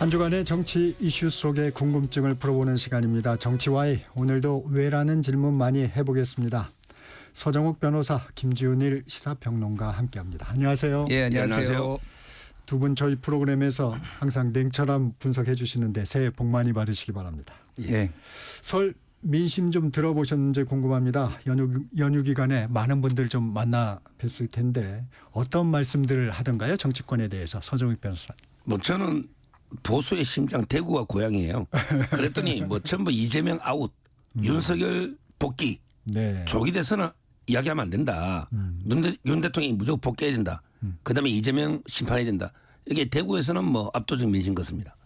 한 주간의 정치 이슈 속의 궁금증을 풀어보는 시간입니다. 정치와의 오늘도 왜라는 질문 많이 해보겠습니다. 서정욱 변호사, 김지훈일 시사평론가 함께합니다. 안녕하세요. 예, 안녕하세요. 안녕하세요. 두 분 저희 프로그램에서 항상 냉철한 분석해 주시는데 새해 복 많이 받으시기 바랍니다. 예. 설 민심 좀 들어보셨는지 궁금합니다. 연휴, 연휴 기간에 많은 분들 좀 만나 뵀을 텐데 어떤 말씀들을 하던가요? 정치권에 대해서 서정욱 변호사. 뭐 저는 보수의 심장 대구가 고향이에요. 그랬더니 뭐 전부 이재명 아웃, 윤석열 복귀, 네. 조기 대선은 이야기하면 안 된다. 윤, 대, 윤 대통령이 무조건 복귀해야 된다. 그다음에 이재명 심판해야 된다. 이게 대구에서는 뭐 압도적 민심 같습니다.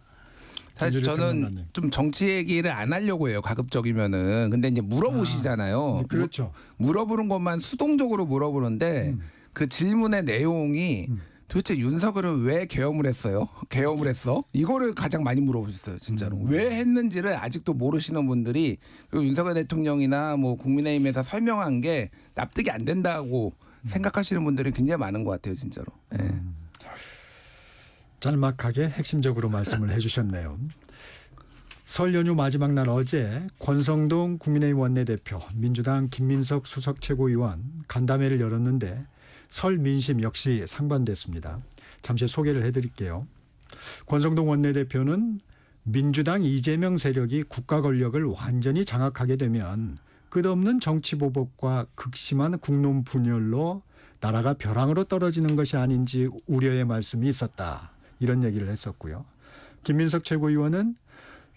사실 저는. 좀 정치 얘기를 안 하려고 해요. 가급적이면은. 근데 이제 물어보시잖아요. 네, 그렇죠. 무- 물어보는 것만 수동적으로 물어보는데 그 질문의 내용이 도대체 윤석열은 왜 계엄을 했어요? 계엄을 했어? 이거를 가장 많이 물어보셨어요, 진짜로. 왜 했는지를 아직도 모르시는 분들이 그리고 윤석열 대통령이나 뭐 국민의힘에서 설명한 게 납득이 안 된다고 생각하시는 분들이 굉장히 많은 것 같아요, 진짜로. 예. 짤막하게 핵심적으로 말씀을 해주셨네요. 설 연휴 마지막 날 어제 권성동 국민의힘 원내대표, 민주당 김민석 수석 최고위원 간담회를 열었는데 설 민심 역시 상반됐습니다. 잠시 소개를 해드릴게요. 권성동 원내대표는 민주당 이재명 세력이 국가 권력을 완전히 장악하게 되면 끝없는 정치 보복과 극심한 국론 분열로 나라가 벼랑으로 떨어지는 것이 아닌지 우려의 말씀이 있었다. 이런 얘기를 했었고요. 김민석 최고위원은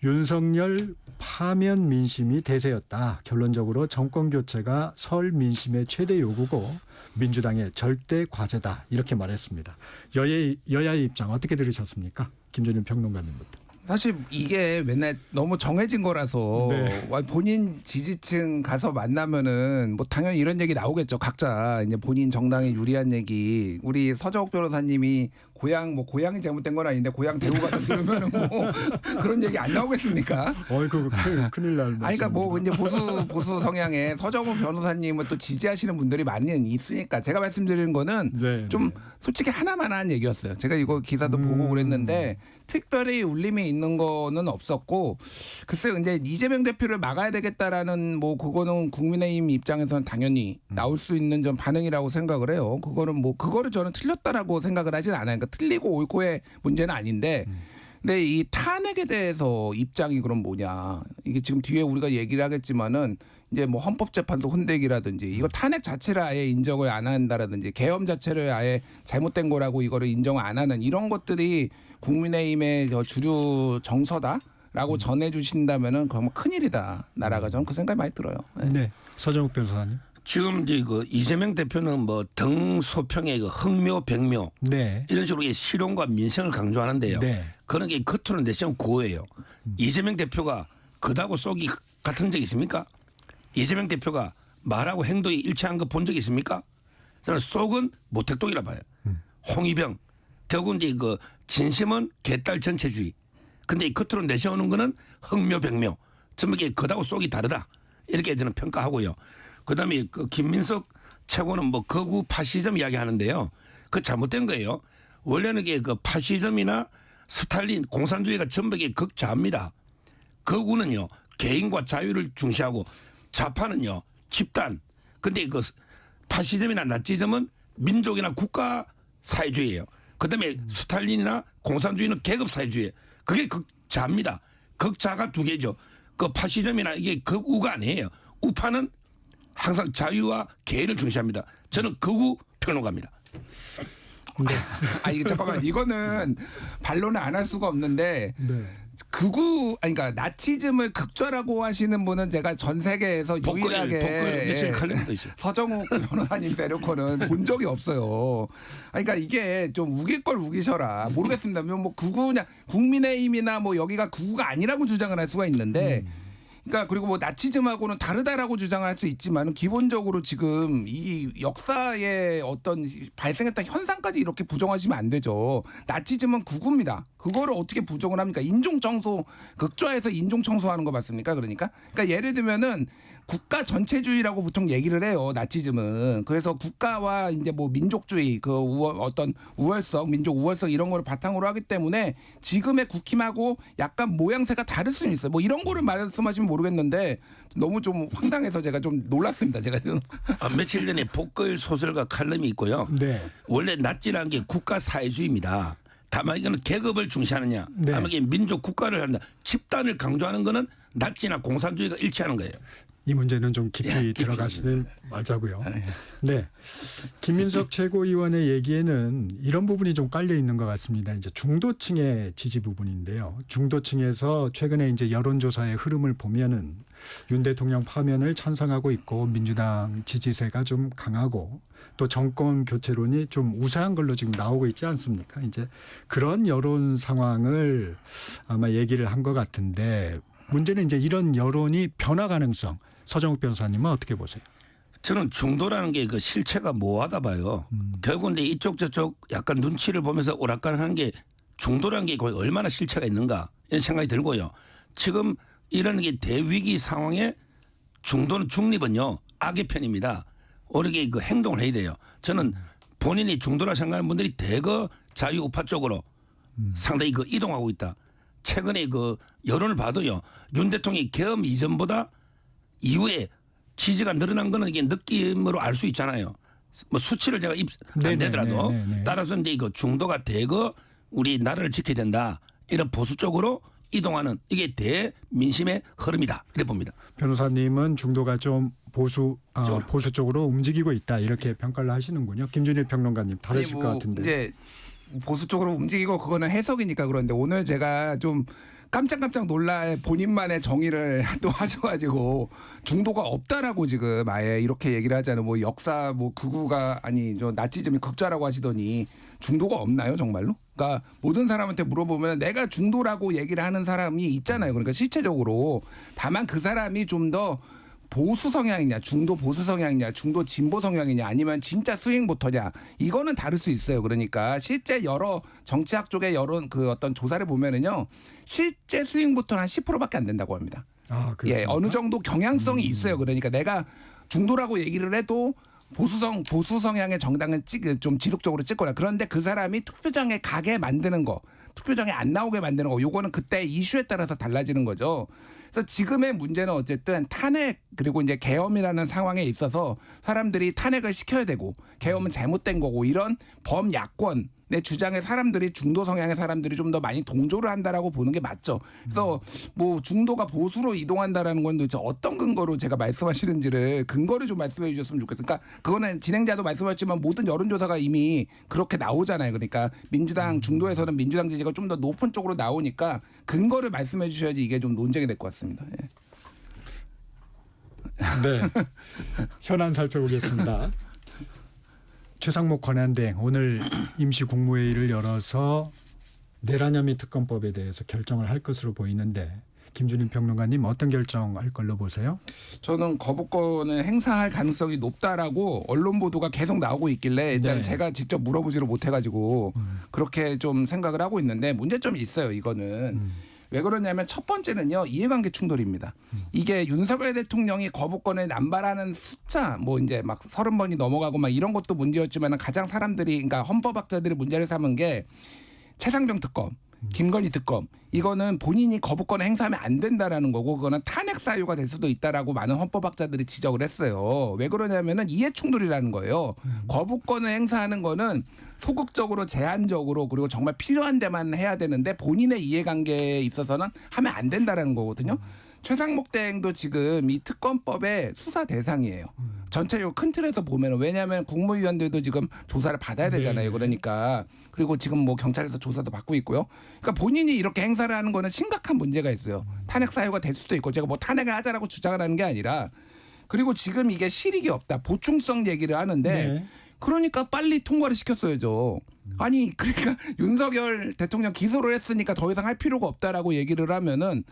윤석열 파면 민심이 대세였다. 결론적으로 정권 교체가 설 민심의 최대 요구고 민주당의 절대 과제다. 이렇게 말했습니다. 여야 여야의 입장 어떻게 들으셨습니까? 김준일 평론가님부터. 사실 이게 맨날 너무 정해진 거라서 네. 와, 본인 지지층 가서 만나면은 뭐 당연히 이런 얘기 나오겠죠. 각자 이제 본인 정당에 유리한 얘기. 우리 서정욱 변호사님이 고향 뭐 고향이 잘못된 건 아닌데 고향 대구 가서 들으면은 뭐 그런 얘기 안 나오겠습니까? 어이구 큰일, 큰일 날 아니 그러니까 뭐. 이제 보수 보수 성향의 서정훈 변호사님을 또 지지하시는 분들이 많이 있으니까 제가 말씀드리는 거는 네, 좀 네. 솔직히 하나만 한 얘기였어요. 제가 이거 기사도 보고 음. 그랬는데 특별히 울림이 있는 거는 없었고 글쎄 이제 이재명 대표를 막아야 되겠다라는 뭐 그거는 국민의힘 입장에서는 당연히 음. 나올 수 있는 좀 반응이라고 생각을 해요. 그거는 뭐 그거를 저는 틀렸다라고 생각을 하진 않아요. 그러니까 틀리고 옳고의 문제는 아닌데 음. 근데 이 탄핵에 대해서 입장이 그럼 뭐냐 이게 지금 뒤에 우리가 얘기를 하겠지만은 이제 뭐 헌법재판소 혼대기라든지 이거 탄핵 자체를 아예 인정을 안 한다라든지 계엄 자체를 아예 잘못된 거라고 이거를 인정을 안 하는 이런 것들이 국민의힘의 저 주류 정서다 라고 음. 전해주신다면은 그건 큰일이다 나라가 저는 그 생각이 많이 들어요. 네. 네. 서정욱 변호사님. 지금 이제 그 이재명 대표는 뭐 등소평의 그 흥묘 백묘 네. 이런 식으로 실용과 민생을 강조하는데요. 네. 그런 게 겉으로는 내시경 고예요. 이재명 대표가 그다고 쏙이 같은 적 있습니까? 이재명 대표가 말하고 행동이 일치한 거 본 적 있습니까? 저는 속은 모택동이라 봐요. 홍위병. 결국 이제 그 진심은 개딸 전체주의. 근데 이 겉으로 내세우는 거는 흥묘 백묘. 전부 이게 그다고 속이 다르다. 이렇게 저는 평가하고요. 그다음에 그 김민석 최고는 뭐 거구 파시즘 이야기하는데요. 그 잘못된 거예요. 원래는 그 파시즘이나 스탈린 공산주의가 전부 이게 극자입니다. 거구는요 개인과 자유를 중시하고 좌파는요 집단. 근데 그 파시즘이나 나치즘은 민족이나 국가 사회주의예요. 그다음에 스탈린이나 공산주의는 계급 사회주의. 그게 극자입니다. 극자가 두 개죠. 그 파시즘이나 이게 극우가 아니에요. 우파는 항상 자유와 개인을 중시합니다. 저는 극우 평론가입니다. 아 이거 잠깐만 이거는 반론을 안 할 수가 없는데 네. 극우 아니 그러니까 나치즘을 극좌라고 하시는 분은 제가 전 세계에서 복걸, 유일하게 며칠 예. 서정욱 변호사님 빼놓고는 본 적이 없어요. 그러니까 이게 좀 우길 걸 우기셔라. 모르겠습니다. 뭐 극우냐 국민의힘이나 뭐 여기가 극우가 아니라고 주장을 할 수가 있는데. 그러니까 그리고 뭐 나치즘하고는 다르다라고 주장할 수 있지만 기본적으로 지금 이 역사의 어떤 발생했던 현상까지 이렇게 부정하시면 안 되죠. 나치즘은 극우입니다. 그거를 어떻게 부정을 합니까? 인종 청소 극좌에서 인종 청소하는 거 맞습니까? 그러니까 그러니까 예를 들면은 국가 전체주의라고 보통 얘기를 해요. 나치즘은 그래서 국가와 이제 뭐 민족주의 그 우월, 어떤 우월성 민족 우월성 이런 거를 바탕으로 하기 때문에 지금의 국힘하고 약간 모양새가 다를 수는 있어요. 뭐 이런 거를 말씀하시면 모르겠는데 너무 좀 황당해서 제가 좀 놀랐습니다. 제가 지금 아, 며칠 전에 복글 소설가 칼럼이 있고요. 네. 원래 낫지라는 게 국가 사회주의입니다. 다만 이거는 계급을 중시하느냐, 네. 다만 이게 민족 국가를 한다. 집단을 강조하는 거는 낫지나 공산주의가 일치하는 거예요. 이 문제는 좀 깊이 예, 깊이 들어가시는 말자고요. 네. 김민석 최고위원의 얘기에는 이런 부분이 좀 깔려 있는 것 같습니다. 이제 중도층의 지지 부분인데요. 중도층에서 최근에 이제 여론조사의 흐름을 보면은 윤 대통령 파면을 찬성하고 있고 민주당 지지세가 좀 강하고 또 정권 교체론이 좀 우세한 걸로 지금 나오고 있지 않습니까? 이제 그런 여론 상황을 아마 얘기를 한 것 같은데 문제는 이제 이런 여론이 변화 가능성 서정욱 변호사님은 어떻게 보세요? 저는 중도라는 게 그 실체가 모호하다 봐요. 결국은 이제 이쪽 저쪽 약간 눈치를 보면서 오락가락하는 게 중도라는 게 거의 얼마나 실체가 있는가 이런 생각이 들고요. 지금 이런 게 대위기 상황에 중도는 중립은요 악의 편입니다. 오르게 그 행동을 해야 돼요. 저는 본인이 중도라 생각하는 분들이 대거 자유 우파 쪽으로 상당히 그 이동하고 있다. 최근에 그 여론을 봐도요 윤 대통령이 계엄 이전보다 이후에 지지가 늘어난 거는 이게 느낌으로 알 수 있잖아요. 뭐 수치를 제가 입 안 되더라도 네네네. 따라서 이제 이거 중도가 대거 우리 나라를 지켜야 된다 이런 보수 쪽으로 이동하는 이게 대민심의 흐름이다 이래 봅니다. 변호사님은 중도가 좀 보수 아, 쪽으로. 보수 쪽으로 움직이고 있다 이렇게 평가를 하시는군요. 김준일 평론가님 다르실 아니, 것뭐 같은데. 이제 보수 쪽으로 움직이고 그거는 해석이니까 그런데 오늘 제가 좀 깜짝깜짝 놀랄 본인만의 정의를 또 하셔가지고 중도가 없다라고 지금 아예 이렇게 얘기를 하잖아요. 뭐 역사 뭐 극우가 아니 저 나치즘이 극좌라고 하시더니 중도가 없나요 정말로? 그러니까 모든 사람한테 물어보면 내가 중도라고 얘기를 하는 사람이 있잖아요. 그러니까 실체적으로 다만 그 사람이 좀더 보수 성향이냐, 중도 보수 성향이냐, 중도 진보 성향이냐, 아니면 진짜 스윙보터냐, 이거는 다를 수 있어요. 그러니까 실제 여러 정치학 쪽의 여론 그 어떤 조사를 보면은요, 실제 스윙보터는 한 10%밖에 안 된다고 합니다. 아, 예, 그렇습니까? 어느 정도 경향성이 음. 있어요. 그러니까 내가 중도라고 얘기를 해도 보수성 보수 성향의 정당을 찍, 좀 지속적으로 찍거나 그런데 그 사람이 투표장에 가게 만드는 거, 투표장에 안 나오게 만드는 거, 요거는 그때 이슈에 따라서 달라지는 거죠. 그래서 지금의 문제는 어쨌든 탄핵 그리고 이제 계엄이라는 상황에 있어서 사람들이 탄핵을 시켜야 되고 계엄은 잘못된 거고 이런 범야권 내 주장에 사람들이 중도 성향의 사람들이 좀 더 많이 동조를 한다라고 보는 게 맞죠. 그래서 뭐 중도가 보수로 이동한다라는 건 도대체 어떤 근거로 제가 말씀하시는지를 근거를 좀 말씀해 주셨으면 좋겠어요. 그러니까 그거는 진행자도 말씀하셨지만 모든 여론조사가 이미 그렇게 나오잖아요. 그러니까 민주당 중도에서는 민주당 지지가 좀 더 높은 쪽으로 나오니까 근거를 말씀해 주셔야지 이게 좀 논쟁이 될 것 같습니다. 예. 네. 현안 살펴보겠습니다. 최상목 권한대행 오늘 임시 국무회의를 열어서 내란혐의 특검법에 대해서 결정을 할 것으로 보이는데 김준일 평론가님 어떤 결정할 걸로 보세요? 저는 거부권을 행사할 가능성이 높다라고 언론 보도가 계속 나오고 있길래 일단 네. 제가 직접 물어보지를 못해가지고 그렇게 좀 생각을 하고 있는데 문제점이 있어요. 이거는 왜 그러냐면 첫 번째는요 이해관계 충돌입니다. 이게 윤석열 대통령이 거부권을 남발하는 숫자 뭐 이제 막 서른 번이 넘어가고 막 이런 것도 문제였지만 가장 사람들이 그러니까 헌법학자들이 문제를 삼은 게 최상병 특검, 김건희 특검 이거는 본인이 거부권을 행사하면 안 된다라는 거고 그거는 탄핵 사유가 될 수도 있다라고 많은 헌법학자들이 지적을 했어요. 왜 그러냐면은 이해 충돌이라는 거예요. 거부권을 행사하는 거는 소극적으로 제한적으로 그리고 정말 필요한 데만 해야 되는데 본인의 이해관계에 있어서는 하면 안 된다라는 거거든요. 최상목 대행도 지금 이 특검법의 수사 대상이에요. 전체적으로 큰 틀에서 보면 은 왜냐하면 국무위원들도 지금 조사를 받아야 되잖아요. 그러니까 그리고 지금 뭐 경찰에서 조사도 받고 있고요. 그러니까 본인이 이렇게 행사를 하는 거는 심각한 문제가 있어요. 탄핵 사유가 될 수도 있고 제가 뭐 탄핵을 하자라고 주장을 하는 게 아니라 그리고 지금 이게 실익이 없다 보충성 얘기를 하는데 네. 그러니까 빨리 통과를 시켰어야죠. 아니 그러니까 윤석열 대통령 기소를 했으니까 더 이상 할 필요가 없다라고 얘기를 하면은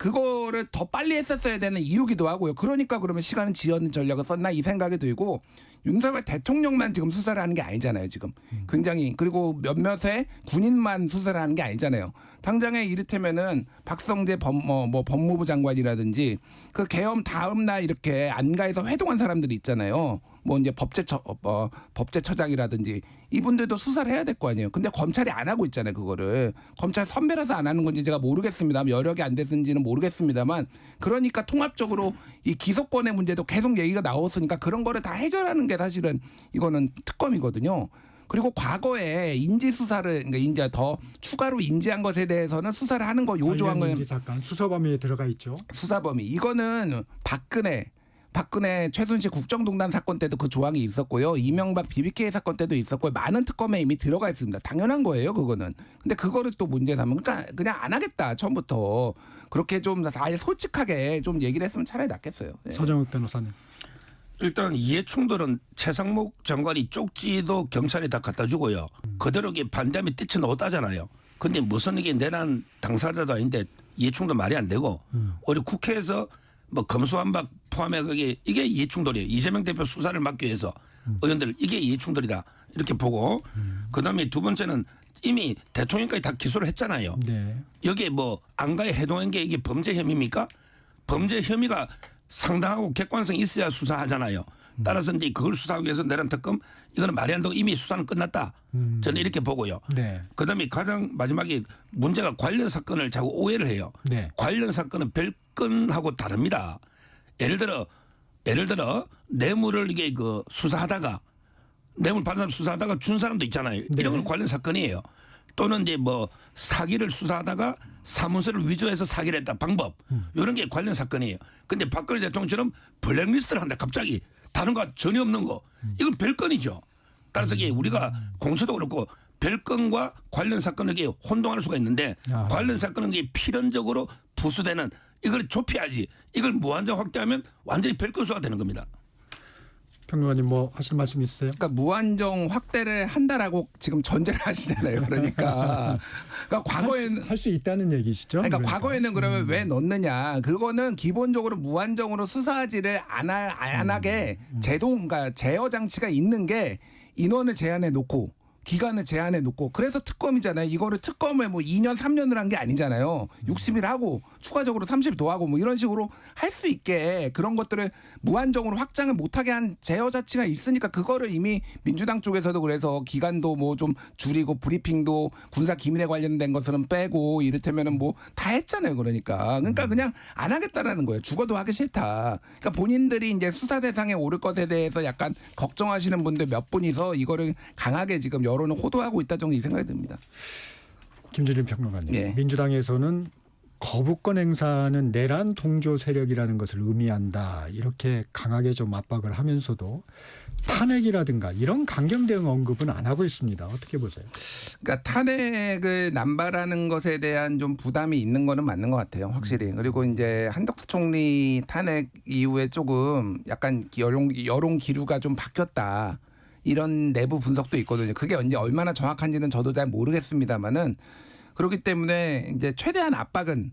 그거를 더 빨리 했었어야 되는 이유기도 하고요. 그러니까 그러면 시간은 지연 전략을 썼나 이 생각이 들고 윤석열 대통령만 지금 수사를 하는 게 아니잖아요. 지금 굉장히 그리고 몇몇의 군인만 수사를 하는 게 아니잖아요. 당장에 이를테면은 박성재 법, 뭐, 뭐 법무부 장관이라든지 그 계엄 다음 날 이렇게 안가에서 회동한 사람들이 있잖아요. 뭐 이제 법제처 어, 법제처장이라든지 이분들도 수사를 해야 될 거 아니에요. 근데 검찰이 안 하고 있잖아요. 그거를 검찰 선배라서 안 하는 건지 제가 모르겠습니다. 여력이 안 됐는지는 모르겠습니다만 그러니까 통합적으로 이 기소권의 문제도 계속 얘기가 나왔으니까 그런 거를 다 해결하는 게 사실은 이거는 특검이거든요. 그리고 과거에 인지 수사를 그러니까 이제 더 추가로 인지한 것에 대해서는 수사를 하는 거 요조한 거는 수사 범위에 들어가 있죠. 수사 범위 이거는 박근혜 박근혜 최순실 국정농단 사건 때도 그 조항이 있었고요. 이명박 BBK 사건 때도 있었고 많은 특검에 이미 들어가 있습니다. 당연한 거예요, 그거는. 근데 그거를 또 문제 삼으면 그러니까 그냥 안 하겠다 처음부터 그렇게 좀 아예 솔직하게 좀 얘기를 했으면 차라리 낫겠어요. 네. 서정욱 변호사님. 일단 이해 충돌은 최상목 장관이 쪽지도 경찰에 다 갖다 주고요. 그대로 이게 반대하면 뛰쳐나왔다잖아요. 근데 무슨 이게 내란 당사자도 아닌데 이해 충돌 말이 안 되고 우리 국회에서 뭐 검수한박 포함해 그게 이게 이해 충돌이에요. 이재명 대표 수사를 막기 위해서 의원들 이게 이해 충돌이다 이렇게 보고 그다음에 두 번째는 이미 대통령까지 다 기소를 했잖아요. 네. 여기에 뭐 안가에 해동한 게 이게 범죄 혐의입니까? 범죄 혐의가 상당하고 객관성이 있어야 수사하잖아요. 따라서 이제 그걸 수사하기 위해서 내란 특검 이거는 말이 안 되고 이미 수사는 끝났다. 저는 이렇게 보고요. 네. 그다음에 가장 마지막에 문제가 관련 사건을 자꾸 오해를 해요. 네. 관련 사건은 별건하고 다릅니다. 예를 들어 예를 들어 뇌물을 이게 그 수사하다가 뇌물 받은 사람 수사하다가 준 사람도 있잖아요. 이런 건 관련 사건이에요. 또는 이제 뭐 사기를 수사하다가 사무소를 위조해서 사기를 했다 방법 이런 게 관련 사건이에요. 근데 박근혜 대통령처럼 블랙리스트를 한다 갑자기 다른 거 전혀 없는 거 이건 별건이죠. 따라서 이게 우리가 공처도 그렇고 별건과 관련 사건을 이게 혼동할 수가 있는데 아하. 관련 사건은 이게 필연적으로 부수되는 이걸 좁혀야지 이걸 무한정 확대하면 완전히 별건수가 되는 겁니다. 평론가님 뭐 하실 말씀 있으세요? 그러니까 무한정 확대를 한다라고 지금 전제를 하시잖아요. 그러니까 그러니까 과거에는 할 수 있다는 얘기시죠? 그러니까 그러니까. 과거에는 그러면 왜 넣느냐? 그거는 기본적으로 무한정으로 수사하지를 안, 하, 안 하게 제동, 그러니까 제어 장치가 있는 게 인원을 제한해 놓고 기간을 제한해 놓고 그래서 특검이잖아요. 이거를 특검을 뭐 2년 3년을 한 게 아니잖아요. 60일 하고 추가적으로 30일 더 하고 뭐 이런 식으로 할 수 있게 그런 것들을 무한정으로 확장을 못하게 한 제어 자체가 있으니까 그거를 이미 민주당 쪽에서도 그래서 기간도 뭐 좀 줄이고 브리핑도 군사 기밀에 관련된 것은 빼고 이를테면은 뭐 다 했잖아요. 그러니까 그러니까 그냥 안 하겠다라는 거예요. 죽어도 하기 싫다. 그러니까 본인들이 이제 수사 대상에 오를 것에 대해서 약간 걱정하시는 분들 몇 분이서 이거를 강하게 지금 여론을 호도하고 있다 정도 이 생각이 듭니다. 김준일 평론가님. 예. 민주당에서는 거부권 행사는 내란 동조 세력이라는 것을 의미한다. 이렇게 강하게 좀 압박을 하면서도 탄핵이라든가 이런 강경 대응 언급은 안 하고 있습니다. 어떻게 보세요? 그러니까 탄핵을 남발하는 것에 대한 좀 부담이 있는 거는 맞는 것 같아요, 확실히. 그리고 이제 한덕수 총리 탄핵 이후에 조금 약간 여론 여론 기류가 좀 바뀌었다. 이런 내부 분석도 있거든요. 그게 이제 얼마나 정확한지는 저도 잘 모르겠습니다만은 그렇기 때문에 이제 최대한 압박은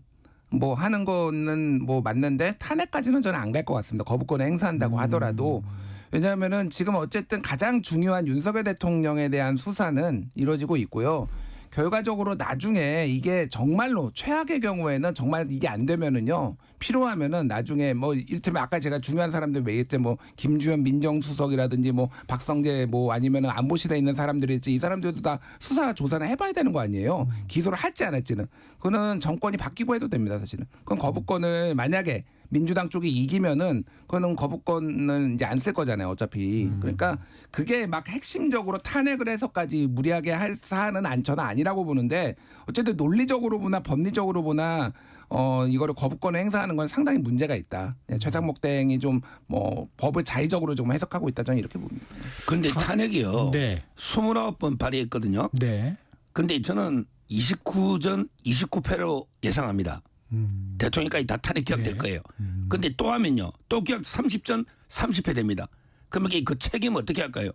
뭐 하는 거는 뭐 맞는데 탄핵까지는 저는 안 갈 것 같습니다. 거부권을 행사한다고 하더라도 왜냐하면은 지금 어쨌든 가장 중요한 윤석열 대통령에 대한 수사는 이루어지고 있고요. 결과적으로 나중에 이게 정말로 최악의 경우에는 정말 이게 안 되면은요 필요하면은 나중에 뭐 이를테면 아까 제가 중요한 사람들 얘기했을 때뭐 김주현 민정수석이라든지 뭐 박성재 뭐 아니면은 안보실에 있는 사람들이 있지 이 사람들도 다 수사 조사를 해봐야 되는 거 아니에요? 기소를 할지 안 할지는. 그거는 정권이 바뀌고 해도 됩니다 사실은. 그건 거부권을 만약에 민주당 쪽이 이기면은 그거는 거부권은 이제 안 쓸 거잖아요 어차피. 그러니까 그게 막 핵심적으로 탄핵을 해서까지 무리하게 할 사안은 안 저는 아니라고 보는데 어쨌든 논리적으로 보나 법리적으로 보나 어 이거를 거부권을 행사하는 건 상당히 문제가 있다 네, 최상목 대행이 좀 뭐 법을 자의적으로 좀 해석하고 있다 저는 이렇게 봅니다. 근데 탄핵이요. 네. 29번 발의했거든요. 네. 근데 저는 29전 29패로 예상합니다. 음. 대통령까지 다 탄핵 기각될 네. 거예요. 근데 또 하면요. 또 기각 30전 30패 됩니다. 그러면 그 책임 어떻게 할까요?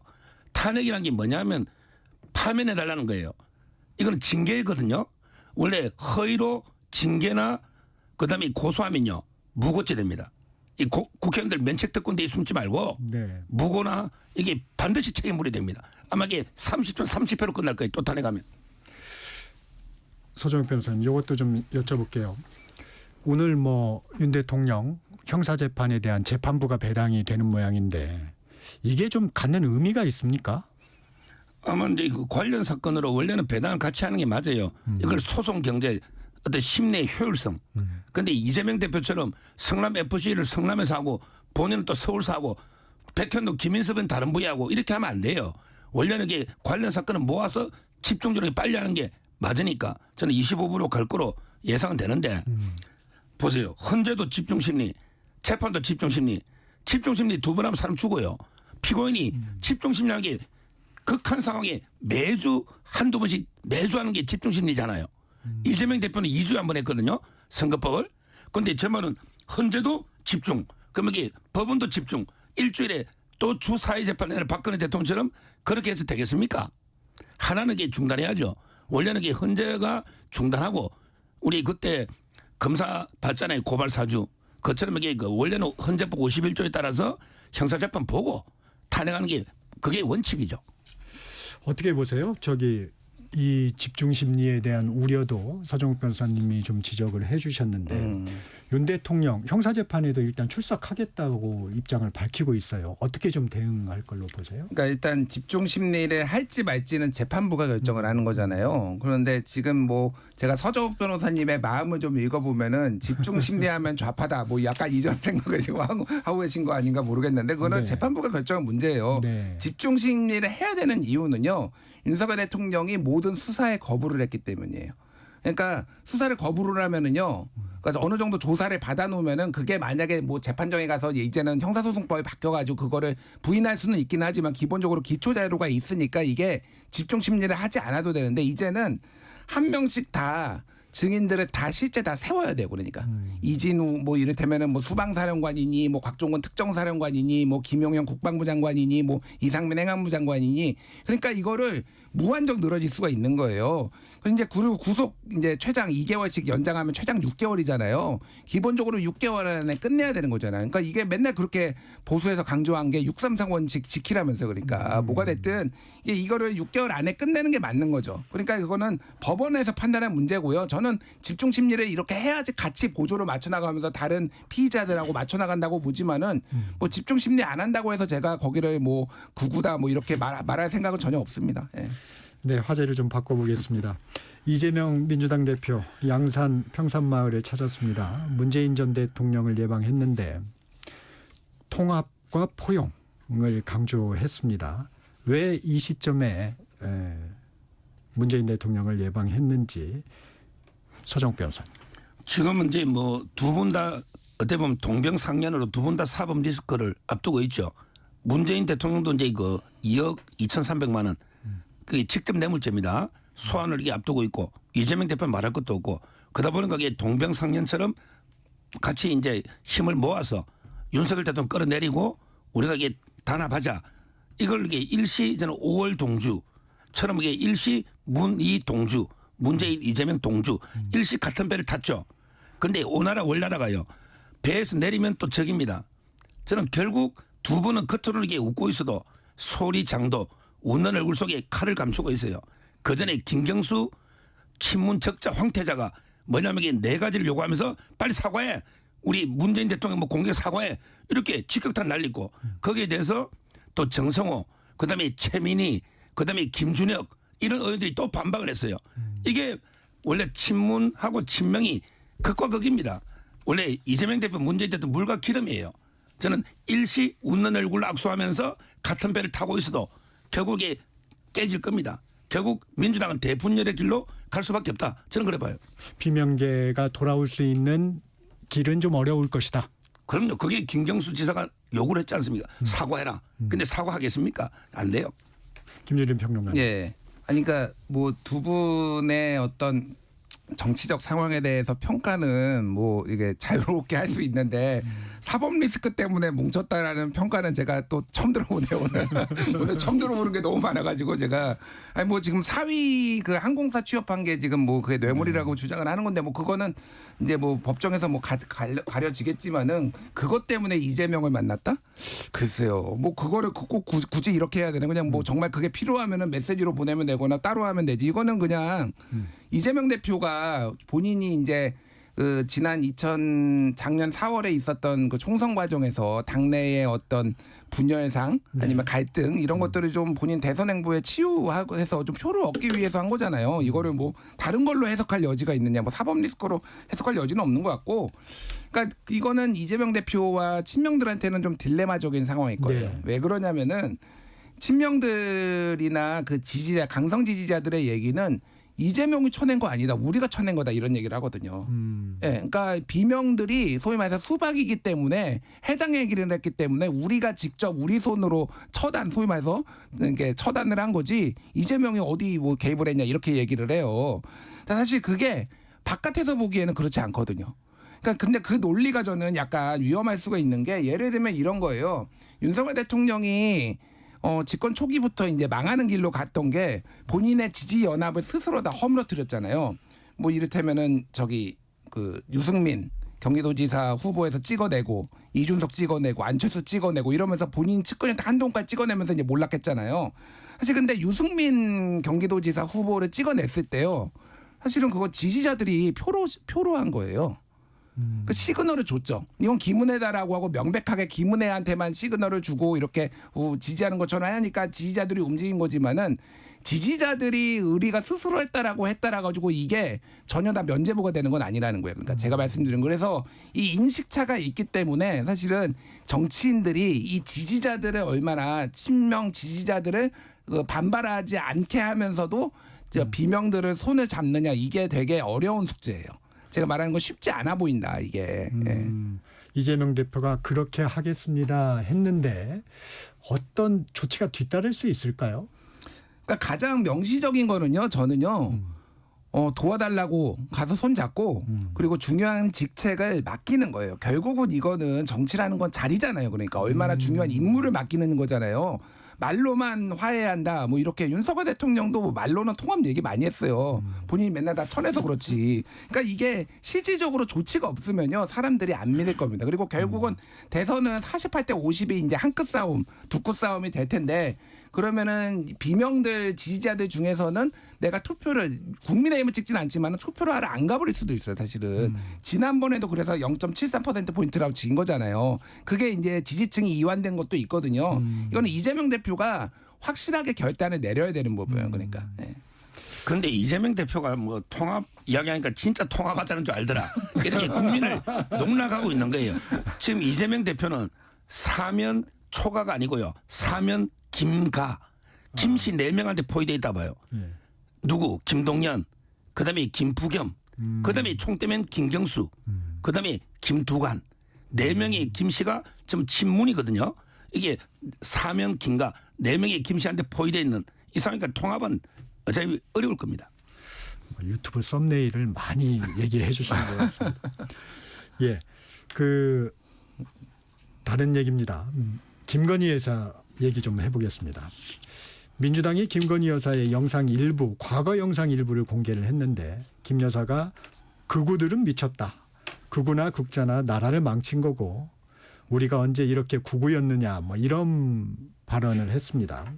탄핵이라는 게 뭐냐면 파면해 달라는 거예요. 이거는 징계거든요. 원래 허위로 징계나 그다음에 고소하면요 무고죄 됩니다. 이 고- 국회의원들 면책 특권대에 숨지 말고 네. 무고나 이게 반드시 책임 물어야 됩니다. 아마 이게 30표 30표로 끝날 거예요. 또 탄핵하면. 서정욱 변호사님, 이것도 좀 여쭤볼게요. 오늘 뭐 윤 대통령 형사 재판에 대한 재판부가 배당이 되는 모양인데 이게 좀 갖는 의미가 있습니까? 아마 이제 그 관련 사건으로 원래는 배당을 같이 하는 게 맞아요. 이걸 소송 경제 어떤 심리의 효율성. 그런데 이재명 대표처럼 성남 FC를 성남에서 하고 본인은 또 서울서 하고 백현도 김인섭은 다른 부위하고 이렇게 하면 안 돼요. 원래는 이게 관련 사건을 모아서 집중적으로 빨리 하는 게 맞으니까 저는 25부로 갈 거로 예상은 되는데 보세요. 헌재도 집중 심리, 재판도 집중 심리, 집중 심리 두 번 하면 사람 죽어요. 피고인이 집중 심리하게 극한 상황에 매주 한두 번씩 매주 하는 게 집중 심리잖아요. 이재명 대표는 2주에 한 번 했거든요. 선거법을. 그런데 제 말은 헌재도 집중. 그러면 이게 법원도 집중. 일주일에 또주 사회재판을 박근혜 대통령처럼 그렇게 해서 되겠습니까? 하나는 게 중단해야죠. 원래는 게 헌재가 중단하고 우리 그때 검사 받잖아요. 고발 사주. 그처럼 이게 그 원래는 헌재법 51조에 따라서 형사재판 보고 탄핵하는 게 그게 원칙이죠. 어떻게 보세요? 저기 이 집중 심리에 대한 우려도 서정욱 변호사님이 좀 지적을 해주셨는데 음. 윤 대통령 형사 재판에도 일단 출석하겠다고 입장을 밝히고 있어요. 어떻게 좀 대응할 걸로 보세요? 그러니까 일단 집중 심리를 할지 말지는 재판부가 결정을 하는 거잖아요. 그런데 지금 뭐 제가 서정욱 변호사님의 마음을 좀 읽어보면은 집중 심리하면 좌파다 뭐 약간 이런 생각을 지금 하고, 하고 계신 거 아닌가 모르겠는데 그거는 네. 재판부가 결정한 문제예요. 네. 집중 심리를 해야 되는 이유는요. 윤석열 대통령이 모든 수사에 거부를 했기 때문이에요. 그러니까 수사를 거부를 하면은요. 그러니까 어느 정도 조사를 받아놓으면은 그게 만약에 뭐 재판정에 가서 이제는 형사소송법이 바뀌어가지고 그거를 부인할 수는 있긴 하지만 기본적으로 기초 자료가 있으니까 이게 집중 심리를 하지 않아도 되는데 이제는 한 명씩 다 증인들을 다 실제 다 세워야 돼요. 그러니까 이진우 뭐 이를테면은 뭐 수방사령관이니 뭐 곽종건 특정사령관이니 뭐 김용현 국방부 장관이니 뭐 이상민 행안부 장관이니 그러니까 이거를 무한정 늘어질 수가 있는 거예요. 그리고 이제 그리고 구속 이제 최장 2개월씩 연장하면 최장 6개월이잖아요. 기본적으로 6개월 안에 끝내야 되는 거잖아요. 그러니까 이게 맨날 그렇게 보수에서 강조한 게 633 원칙 지키라면서 그러니까 뭐가 됐든 이게 이거를 6개월 안에 끝내는 게 맞는 거죠. 그러니까 이거는 법원에서 판단한 문제고요. 저는 집중 심리를 이렇게 해야지 같이 보조를 맞춰 나가면서 다른 피의자들하고 맞춰 나간다고 보지만은 뭐 집중 심리 안 한다고 해서 제가 거기를 뭐 구구다 뭐 이렇게 말, 말할 생각은 전혀 없습니다. 예. 네, 화제를 좀 바꿔보겠습니다. 이재명 민주당 대표 양산 평산마을에 찾았습니다. 문재인 전 대통령을 예방했는데 통합과 포용을 강조했습니다. 왜 이 시점에 에, 문재인 대통령을 예방했는지 서정 변호사님. 지금은 이제 뭐 두 분 다 어떻게 보면 동병상련으로 두 분 다 사법 리스크를 앞두고 있죠. 문재인 대통령도 이제 그 2억 2,300만 원 그게 직접 뇌물죄입니다. 소환을 이게 앞두고 있고 이재명 대표 는 말할 것도 없고 그러다 보니까 이게 동병상련처럼 같이 이제 힘을 모아서 윤석열 대통령 끌어내리고 우리가 이게 단합하자 이걸 이게 일시 저는 5월 동주처럼 이게 일시 문이 동주 문재인 이재명 동주 일시 같은 배를 탔죠. 그런데 오나라 월나라가요 배에서 내리면 또 적입니다. 저는 결국 두 분은 겉으로는 웃고 있어도 소리 장도 웃는 얼굴 속에 칼을 감추고 있어요. 그 전에 김경수 친문 적자 황태자가 뭐냐면 이게 네 가지를 요구하면서 빨리 사과해. 우리 문재인 대통령 뭐 공개 사과해. 이렇게 직격탄 날리고 거기에 대해서 또 정성호 그 다음에 최민희 그 다음에 김준혁 이런 의원들이 또 반박을 했어요. 이게 원래 친문하고 친명이 극과 극입니다. 원래 이재명 대표 문재인 대표 물과 기름이에요. 저는 일시 웃는 얼굴로 악수하면서 같은 배를 타고 있어도 결국에 깨질 겁니다. 결국 민주당은 대분열의 길로 갈 수밖에 없다. 저는 그래 봐요. 비명계가 돌아올 수 있는 길은 좀 어려울 것이다. 그럼요. 그게 김경수 지사가 요구를 했지 않습니까? 사과해라. 근데 사과하겠습니까? 안 돼요. 김준림 평론가님. 예. 아니 그러니까 뭐 두 분의 어떤 정치적 상황에 대해서 평가는 뭐 이게 자유롭게 할 수 있는데 사법 리스크 때문에 뭉쳤다라는 평가는 제가 또 처음 들어보네요 오늘. 오늘 처음 들어보는 게 너무 많아가지고 제가. 아니 뭐 지금 사위 그 항공사 취업한 게 지금 뭐 그게 뇌물이라고 주장을 하는 건데 뭐 그거는 이제 뭐 법정에서 뭐 가, 가려, 가려 지겠지만은 그것 때문에 이재명을 만났다? 글쎄요. 뭐 그거를 꼭 굳이, 굳이 이렇게 해야 되나? 그냥 뭐 정말 그게 필요하면은 메시지로 보내면 되거나 따로 하면 되지. 이거는 그냥 이재명 대표가 본인이 이제 그 지난 2000 작년 4월에 있었던 그 총선 과정에서 당내의 어떤 분열상 아니면 갈등 이런 것들을 좀 본인 대선 행보에 치유하고 해서 좀 표를 얻기 위해서 한 거잖아요. 이거를 뭐 다른 걸로 해석할 여지가 있느냐, 뭐 사법 리스크로 해석할 여지는 없는 것 같고, 그러니까 이거는 이재명 대표와 친명들한테는 좀 딜레마적인 상황일 거예요. 네. 왜 그러냐면은 친명들이나 그 지지자 강성 지지자들의 얘기는 이재명이 쳐낸 거 아니다. 우리가 쳐낸 거다 이런 얘기를 하거든요. 음. 예, 그러니까 비명들이 소위 말해서 수박이기 때문에 해당 얘기를 했기 때문에 우리가 직접 우리 손으로 처단 소위 말해서 이게 처단을 한 거지 이재명이 어디 뭐 개입을 했냐 이렇게 얘기를 해요. 근데 사실 그게 바깥에서 보기에는 그렇지 않거든요. 그러니까 근데 그 논리가 저는 약간 위험할 수가 있는 게 예를 들면 이런 거예요. 윤석열 대통령이 어, 집권 초기부터 이제 망하는 길로 갔던 게 본인의 지지 연합을 스스로 다 허물어뜨렸잖아요. 뭐 이를테면은 저기 그 유승민 경기도지사 후보에서 찍어내고 이준석 찍어내고 안철수 찍어내고 이러면서 본인 측근한테 한동까지 찍어내면서 이제 몰락했잖아요. 사실 근데 유승민 경기도지사 후보를 찍어냈을 때요. 사실은 그거 지지자들이 표로 표로 한 거예요. 그 시그널을 줬죠. 이건 김은혜다라고 하고 명백하게 김은혜한테만 시그널을 주고 이렇게 어, 지지하는 것처럼 하니까 지지자들이 움직인 거지만은 지지자들이 의리가 스스로 했다라고 했다라 가지고 이게 전혀 다 면제부가 되는 건 아니라는 거예요. 그러니까 제가 말씀드린 거 그래서 이 인식차가 있기 때문에 사실은 정치인들이 이 지지자들을 얼마나 친명 지지자들을 그 반발하지 않게 하면서도 저 비명들을 손을 잡느냐 이게 되게 어려운 숙제예요. 제가 말하는 건 쉽지 않아 보인다 이게. 예. 음, 이재명 대표가 그렇게 하겠습니다 했는데 어떤 조치가 뒤따를 수 있을까요? 그러니까 가장 명시적인 거는요. 저는요. 어, 도와달라고 가서 손 잡고 그리고 중요한 직책을 맡기는 거예요. 결국은 이거는 정치라는 건 자리잖아요. 그러니까 얼마나 중요한 임무를 맡기는 거잖아요. 말로만 화해한다. 뭐 이렇게 윤석열 대통령도 뭐 말로는 통합 얘기 많이 했어요. 본인이 맨날 다 쳐내서 그렇지. 그러니까 이게 실질적으로 조치가 없으면요. 사람들이 안 믿을 겁니다. 그리고 결국은 대선은 48대 50이 이제 한끗 싸움, 두끗 싸움이 될 텐데 그러면은 비명들 지지자들 중에서는 내가 투표를 국민의힘을 찍진 않지만 투표를 하러 안 가버릴 수도 있어요 사실은 지난번에도 그래서 0.73% 포인트라고 진 거잖아요 그게 이제 지지층이 이완된 것도 있거든요 이거는 이재명 대표가 확실하게 결단을 내려야 되는 부분이에요 그러니까 예. 근데 이재명 대표가 뭐 통합 이야기하니까 진짜 통합하자는 줄 알더라. 이렇게 국민을 농락하고 있는 거예요. 지금 이재명 대표는 사면 초가가 아니고요. 사면 김가. 김씨 네 명한테 포위돼 있다 봐요. 누구? 김동연. 그다음에 김부겸. 그다음에 총 떼면 김경수. 그다음에 김두관. 네 명의 김씨가 지금 친문이거든요. 이게 사면 김가 네 명의 김씨한테 포위돼 있는 이 상황이니까 통합은 어차피 어려울 겁니다. 뭐 유튜브 썸네일을 많이 얘기해 주시는 것 같습니다. 예, 그 다른 얘기입니다. 음, 김건희 여사 얘기 좀 해보겠습니다. 민주당이 김건희 여사의 영상 일부, 과거 영상 일부를 공개를 했는데 김 여사가 극우들은 미쳤다. 극우나 국자나 나라를 망친 거고 우리가 언제 이렇게 극우였느냐 뭐 이런 발언을 했습니다.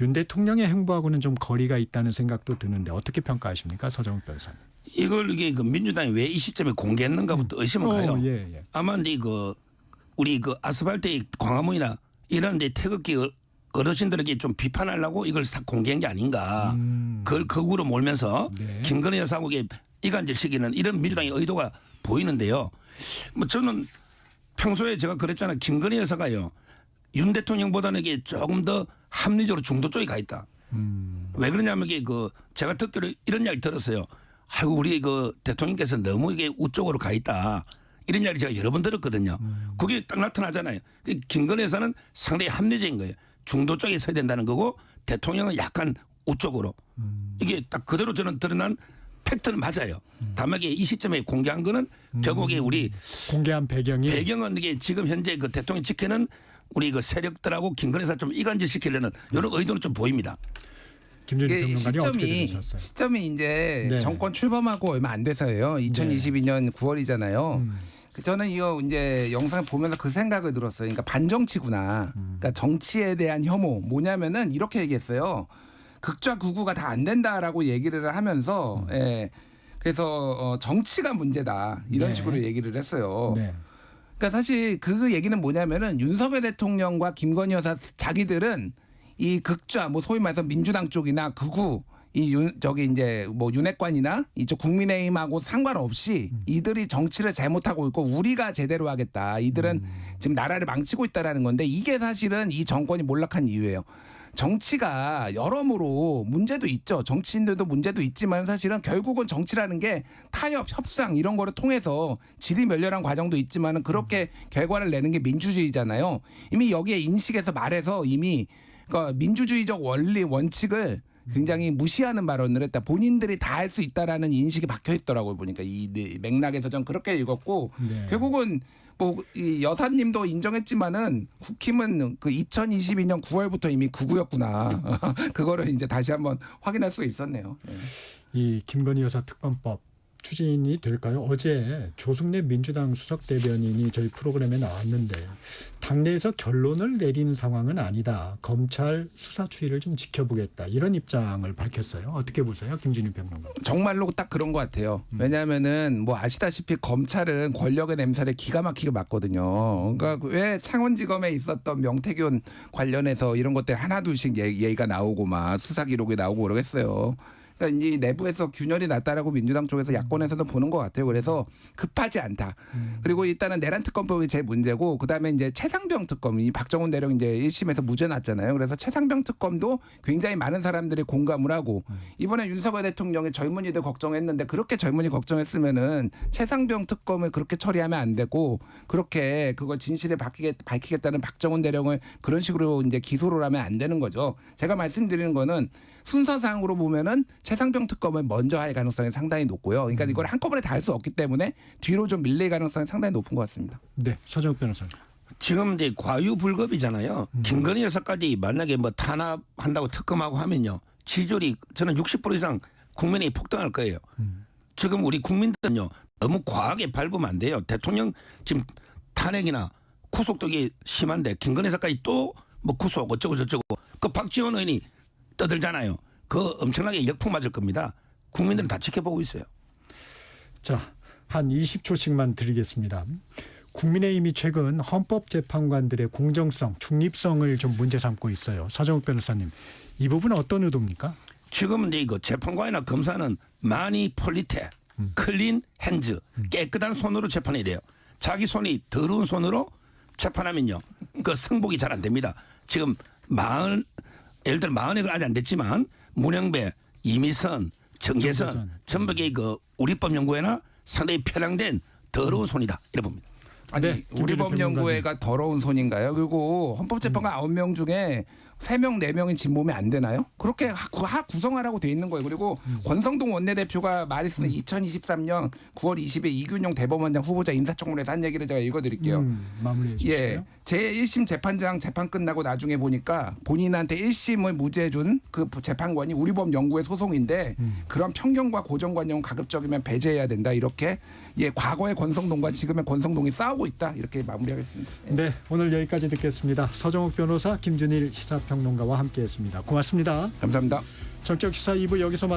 윤 대통령의 행보하고는 좀 거리가 있다는 생각도 드는데 어떻게 평가하십니까, 서정욱 변호사님? 이걸 이게 그 민주당이 왜 이 시점에 공개했는가부터 가요. 어, 예, 예. 아마 이제 그 우리 그 아스팔트 광화문이나 이런 데 태극기 어- 어르신들에게 좀 비판하려고 이걸 싹 공개한 게 아닌가. 그걸 거꾸로 몰면서 네. 김건희 여사국에 이간질 시키는 이런 민주당의 의도가 보이는데요. 뭐 저는 평소에 제가 그랬잖아요. 김건희 여사가요. 윤 대통령보다는 이게 조금 더 합리적으로 중도 쪽에 가 있다. 왜 그러냐면 이게 그 제가 듣기로 이런 이야기 들었어요. 아이고 우리 그 대통령께서 너무 이게 우쪽으로 가 있다. 이런 이야기 제가 여러 번 들었거든요. 그게 딱 나타나잖아요. 그 김건희 여사는 상당히 합리적인 거예요. 중도 쪽에 서야 된다는 거고 대통령은 약간 우쪽으로. 이게 딱 그대로 저는 드러난 팩트는 맞아요. 다만 이게 이 시점에 공개한 거는 결국에 우리 공개한 배경이 배경은 이게 지금 현재 그 대통령 지키는 우리 그 세력들하고 김건희사 좀 이간질 시키려는 이런 의도는 좀 보입니다. 김준일 어떻게 시점이? 시점이 이제 네. 정권 출범하고 얼마 안 돼서예요. 2022년 9월이잖아요. 음. 저는 이거 이제 영상 보면서 그 생각을 들었어요. 그러니까 반정치구나. 음. 그러니까 정치에 대한 혐오 뭐냐면은 이렇게 얘기했어요. 극좌 극우가 다 안 된다라고 얘기를 하면서 음. 예. 그래서 어, 정치가 문제다 이런 네. 식으로 얘기를 했어요. 네. 그러니까 사실 그 얘기는 뭐냐면은 윤석열 대통령과 김건희 여사 자기들은 이 극좌 뭐 소위 말해서 민주당 쪽이나 극우 이 윤, 저기 이제 뭐 윤핵관이나 이쪽 국민의힘하고 상관없이 이들이 정치를 잘못하고 있고 우리가 제대로 하겠다. 이들은 지금 나라를 망치고 있다라는 건데 이게 사실은 이 정권이 몰락한 이유예요. 정치가 여러모로 문제도 있죠. 정치인들도 문제도 있지만 사실은 결국은 정치라는 게 타협, 협상 이런 거를 통해서 질이 멸렬한 과정도 있지만은 그렇게 결과를 내는 게 민주주의잖아요. 이미 여기에 인식에서 말해서 이미 그러니까 민주주의적 원리 원칙을 굉장히 무시하는 발언을 했다. 본인들이 다 할 수 있다라는 인식이 박혀 있더라고요. 보니까 이 네, 맥락에서 전 그렇게 읽었고 네. 결국은 뭐이 여사님도 인정했지만은 국힘은 그 2022년 9월부터 이미 구구였구나. 그거를 이제 다시 한번 확인할 수 있었네요. 예. 이 김건희 여사 특검법 추진이 될까요? 어제 조승래 민주당 수석 대변인이 저희 프로그램에 나왔는데 당내에서 결론을 내리는 상황은 아니다. 검찰 수사 추이를 좀 지켜보겠다. 이런 입장을 밝혔어요. 어떻게 보세요, 김진희 평론가? 정말로 딱 그런 것 같아요. 왜냐하면은 뭐 아시다시피 검찰은 권력의 냄새를 기가 막히게 맡거든요. 그러니까 왜 창원지검에 있었던 명태균 관련해서 이런 것들 하나 둘씩 얘- 얘기가 나오고 막 수사 기록이 나오고 그러겠어요. 그러니까 이제 내부에서 균열이 났다라고 민주당 쪽에서 야권에서도 보는 것 같아요. 그래서 급하지 않다. 그리고 일단은 내란 특검법이 제일 문제고 그다음에 이제 최상병 특검 이 박정훈 대령 이제 1심에서 무죄 났잖아요. 그래서 최상병 특검도 굉장히 많은 사람들이 공감을 하고 이번에 윤석열 대통령이 젊은이들 걱정했는데 그렇게 젊은이 걱정했으면은 최상병 특검을 그렇게 처리하면 안 되고 그렇게 그걸 진실을 밝히겠, 밝히겠다는 박정훈 대령을 그런 식으로 이제 기소를 하면 안 되는 거죠. 제가 말씀드리는 거는 순서상으로 보면은 최상병 특검을 먼저 할 가능성이 상당히 높고요. 그러니까 이걸 한꺼번에 다 할 수 없기 때문에 뒤로 좀 밀릴 가능성이 상당히 높은 것 같습니다. 네, 서정욱 변호사님. 지금 이제 과유불급이잖아요. 김건희 여사까지 만약에 뭐 탄압한다고 특검하고 하면요. 지지율이 저는 60% 이상 국민이 폭등할 거예요. 지금 우리 국민들은요. 너무 과하게 밟으면 안 돼요. 대통령 지금 탄핵이나 구속독이 심한데 김건희 여사까지 또 뭐 구속 어쩌고 저쩌고 그 박지원 의원이 떠들잖아요. 그 엄청나게 역풍 맞을 겁니다. 국민들은 다 지켜보고 있어요. 자, 한 20초씩만 드리겠습니다. 국민의힘이 최근 헌법재판관들의 공정성, 중립성을 좀 문제 삼고 있어요. 서정욱 변호사님, 이 부분은 어떤 의도입니까? 지금 이제 이거 재판관이나 검사는 많이 폴리테, 클린 핸즈, 깨끗한 손으로 재판해야 돼요. 자기 손이 더러운 손으로 재판하면요, 그 승복이 잘 안 됩니다. 지금 마흔, 예를 들어 마흔이 아직 안 됐지만 문영배, 이미선, 정계선. 전북의 그 우리법 연구회나 상당히 편향된 더러운 손이다 이래 봅니다. 아니 네, 김준일 우리 법연구회가 더러운 손인가요? 그리고 헌법재판관 아홉 명 중에 세 명 네 명이 진범이 안 되나요? 그렇게 하, 구성하라고 돼 있는 거예요. 그리고 권성동 원내대표가 말했으면 2023년 9월 20일 이균용 대법원장 후보자 인사청문회에서 한 얘기를 제가 읽어드릴게요. 음, 마무리해 주시죠. 예. 제 1심 재판장 재판 끝나고 나중에 보니까 본인한테 1심을 무죄해 준그 재판관이 우리 법 연구회 소송인데 그런 편견과 고정관념 가급적이면 배제해야 된다. 이렇게 예, 과거의 권성동과 지금의 권성동이 싸우 고 있다. 이렇게 마무리하겠습니다. 예. 네, 오늘 여기까지 듣겠습니다. 서정욱 변호사, 김준일 시사평론가와 함께했습니다. 고맙습니다. 감사합니다. 정적 시사 2부 여기서 마치